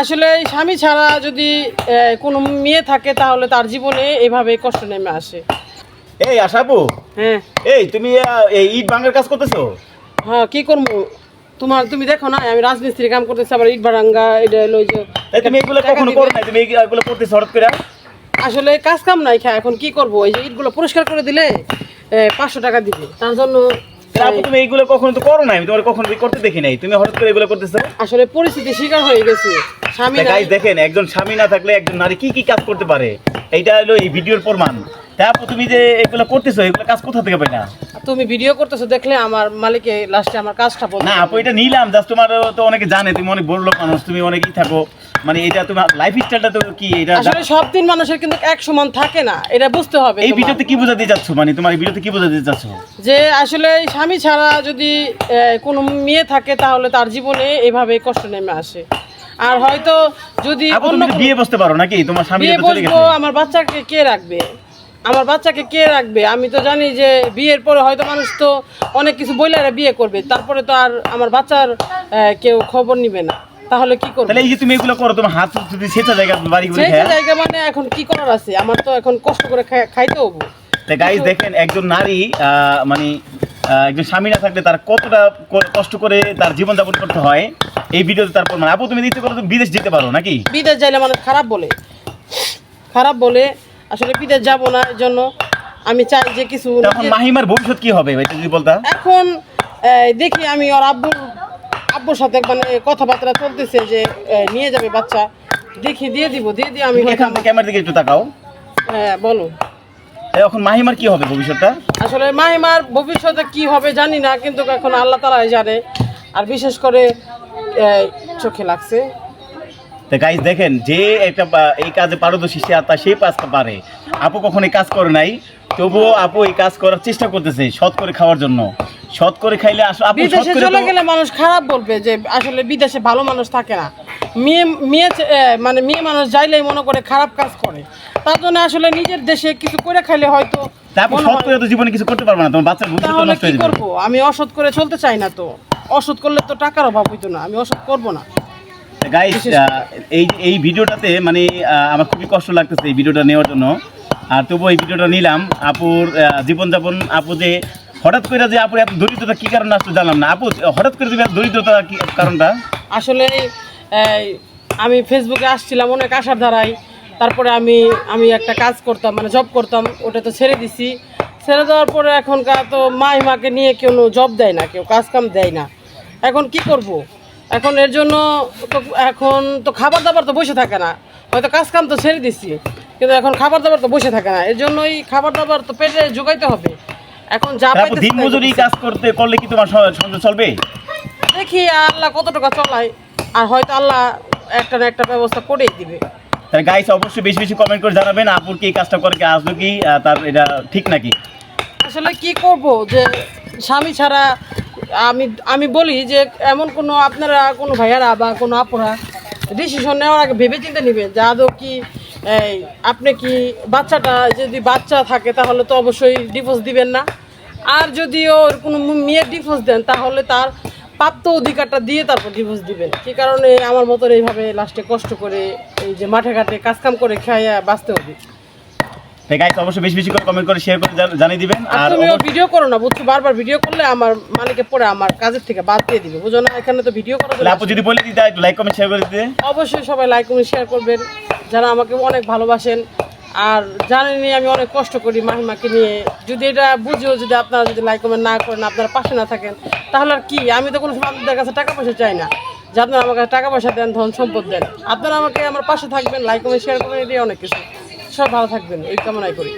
আসলে স্বামী ছাড়া যদি কোনো মেয়ে থাকে তাহলে তার জীবনে এভাবে কষ্ট নেমে আসে। এই আশাপু হ্যাঁ। এই তুমি এই ইট ভাঙার কাজ করতেছো? হ্যাঁ কি করব? তোমার তুমি দেখো না আমি রাজমিস্ত্রি কাম করতেছি আবার ইট ভাড়াঙ্গা এটা হলো ওই যে তুমি এগুলো কখনো করো না তুমি এগুলো করতেছো হঠাৎ করে? আসলে কাজ কাম নাই খা এখন কি করব? এই যে ইটগুলো পরিষ্কার করে দিলে পাঁচশো টাকা দিবে। তার জন্য তুমি এইগুলো কখনো তো করো না আমি তোমার কখনো করতে দেখি নাই। তুমি হঠাৎ করে এগুলো করতেছো? আসলে পরিস্থিতি শিকার হয়ে গেছে। দেখেন একজন স্বামী না থাকলে একজন নারী কি কি কাজ করতে পারে? এইটা হলো এই ভিডিওর প্রমাণ। তা আপু তুমি যে এগুলো করতেছো এগুলো কাজ কোথা থেকে পাই না তুমি ভিডিও করতেছো দেখলে আমার মালিকে লাস্টে আমার কাজটা না আপু এটা নিলাম জাস্ট তোমার তো অনেকে জানে তুমি অনেক বড় লোক মানুষ তুমি অনেকই থাকো। মানে এটা তোমার লাইফ স্টাইলটা তো কি এটা আসলে সব দিন মানুষের কিন্তু এক সমান থাকে না এটা বুঝতে হবে এই। ভিডিওতে কি বোঝাতে যাচ্ছ মানে তোমার এই ভিডিওতে কি বোঝাতে যাচ্ছ যে আসলে স্বামী ছাড়া যদি কোনো মেয়ে থাকে তাহলে তার জীবনে এভাবে কষ্ট নেমে আসে। আর হয়তো যদি অন্য বিয়ে বসতে পারো নাকি? তোমার স্বামী বিয়ে বসবো আমার বাচ্চাকে কে রাখবে? আমার বাচ্চাকে কে রাখবে? আমি তো জানি যে বিয়ের পরে হয়তো মানুষ তো অনেক কিছু বইলারে বিয়ে করবে তারপরে তো আর আমার বাচ্চার কেউ খবর নিবে না। তাহলে কি করবে? তাহলে এই যে তুমি এগুলো করো তোমার হাত যদি সেচা জায়গা বাড়ি করে খায় জায়গা মানে এখন কি করার আছে? আমার তো এখন কষ্ট করে খাইতে হব। তা গাইজ দেখেন একজন নারী আহ, মানে একজন স্বামী না থাকলে তার কতটা কষ্ট করে তার জীবন যাপন করতে হয় এই ভিডিওতে তারপর মানে আপু তুমি দিতে পারো তুমি বিদেশ যেতে পারো নাকি? বিদেশ যাইলে মানুষ খারাপ বলে। খারাপ বলে আসলে বিদেশ যাব না এর জন্য আমি চাই যে কিছু এখন মাহিমার ভবিষ্যৎ কি হবে? এটা যদি বলতা। এখন দেখি আমি ওর আব্বুর আব্বুর সাথে মানে কথাবার্তা চলতেছে যে নিয়ে যাবে বাচ্চা। দেখি দিয়ে দিব দিয়ে দিয়ে আমি ক্যামেরার দিকে একটু তাকাও। হ্যাঁ বলো। এখন মাহিমার কি হবে ভবিষ্যৎটা? আসলে মাহিমার ভবিষ্যতে কি হবে জানি না কিন্তু এখন আল্লাহ তালাই জানে। আর বিশেষ করে চোখে লাগছে। তো গাইজ দেখেন যে একটা এই কাজে পারদর্শী সে আত্মা সেই কাজটা পারে। আপু কখন এই কাজ করে নাই তবুও আপু এই কাজ করার চেষ্টা করতেছে সৎ করে খাওয়ার জন্য। সৎ করে খাইলে আসলে বিদেশে চলে গেলে মানুষ খারাপ বলবে যে আসলে বিদেশে ভালো মানুষ থাকে না। মেয়ে মেয়ে মানে মেয়ে মানুষ যাইলেই মনে করে খারাপ কাজ করে। তার জন্য আসলে নিজের দেশে কিছু করে খাইলে হয়তো তারপর সৎ করে তো জীবনে কিছু করতে পারবে না তোমার বাচ্চার ভবিষ্যৎ তাহলে নষ্ট কি হয়ে যাবে। করব? আমি অসৎ করে চলতে চাই না তো। অসৎ করলে তো টাকার অভাব হইতো না আমি অসৎ করব না। গাইস এই এই ভিডিওটাতে মানে আমার খুবই কষ্ট লাগতেছে এই ভিডিওটা নেওয়ার জন্য। আর তবু এই ভিডিওটা নিলাম আপুর জীবনযাপন আপু যে হঠাৎ করে যে আপুর এত দরিদ্রতা কি কারণে আসতো জানলাম না। আপু হঠাৎ করে এত দরিদ্রতা কি কারণটা? আসলে আমি ফেসবুকে আসছিলাম অনেক আশার ধারায়। তারপরে আমি আমি একটা কাজ করতাম মানে জব করতাম ওটা তো ছেড়ে দিছি। ছেড়ে দেওয়ার পরে এখনকার তো মাই মাকে নিয়ে কেউ জব দেয় না কেউ কাজ কাম দেয় না। এখন কি করব? এখন এর জন্য তো এখন তো খাবার দাবার তো বসে থাকে না। হয়তো কাজ কাম তো ছেড়ে দিছি কিন্তু এখন খাবার দাবার তো বসে থাকে না। এর জন্য জন্যই খাবার দাবার তো পেটে যোগাইতে হবে। এখন যা আপু দিন মজুরি কাজ করতে করলে কি তোমার সংসার চলবে? দেখি আল্লাহ কত টাকা চলায়। আর হয়তো আল্লাহ একটা না একটা ব্যবস্থা করেই দিবে। তাহলে গাইস অবশ্যই বেশি বেশি কমেন্ট করে জানাবেন আপুর কি এই কাজটা করে কি আসলো কি তার এটা ঠিক নাকি? আসলে কি করব যে স্বামী ছাড়া আমি আমি বলি যে এমন কোনো আপনারা কোনো ভাইয়ারা বা কোনো আপুরা ডিসিশন নেওয়ার আগে ভেবে চিন্তে নেবেন যে আদৌ কি এই আপনি কি বাচ্চাটা যদি বাচ্চা থাকে তাহলে তো অবশ্যই ডিভোর্স দিবেন না। আর যদি ওর কোনো মেয়ের ডিভোর্স দেন তাহলে তার প্রাপ্ত অধিকারটা দিয়ে তারপর ডিভোর্স দিবেন। কি কারণে আমার মতন এইভাবে লাস্টে কষ্ট করে এই যে মাঠে ঘাটে কাজকাম করে খাইয়া বাঁচতে হবে? তাই গাইস অবশ্যই বেশি বেশি করে কমেন্ট করে শেয়ার করে জানিয়ে দিবেন। আর তুমিও ভিডিও করো না বুঝছ? বারবার ভিডিও করলে আমার মালিকে পরে আমার কাজের থেকে বাদ দিয়ে দিবে। বুঝো না এখানে তো ভিডিও করা তাহলে আপু যদি বলে দিতে লাইক কমেন্ট শেয়ার করে দিতে। অবশ্যই সবাই লাইক কমেন্ট শেয়ার করবেন। যারা আমাকে অনেক ভালোবাসেন আর জানেনি আমি অনেক কষ্ট করি মাহিমাকে নিয়ে। যদি এটা বুঝেও, যদি আপনারা যদি লাইক কমেন্ট না করেন, আপনারা পাশে না থাকেন, তাহলে আর কি? আমি তো কোনো আপনাদের কাছে টাকা পয়সা চাই না। যে আপনারা আমার কাছে টাকা পয়সা দেন, ধন সম্পদ দেন, আপনারা আমাকে আমার পাশে থাকবেন লাইক কমেন্ট শেয়ার করবেন এটাই অনেক কিছু। সব ভালো থাকবেন, এই কামনাই করি।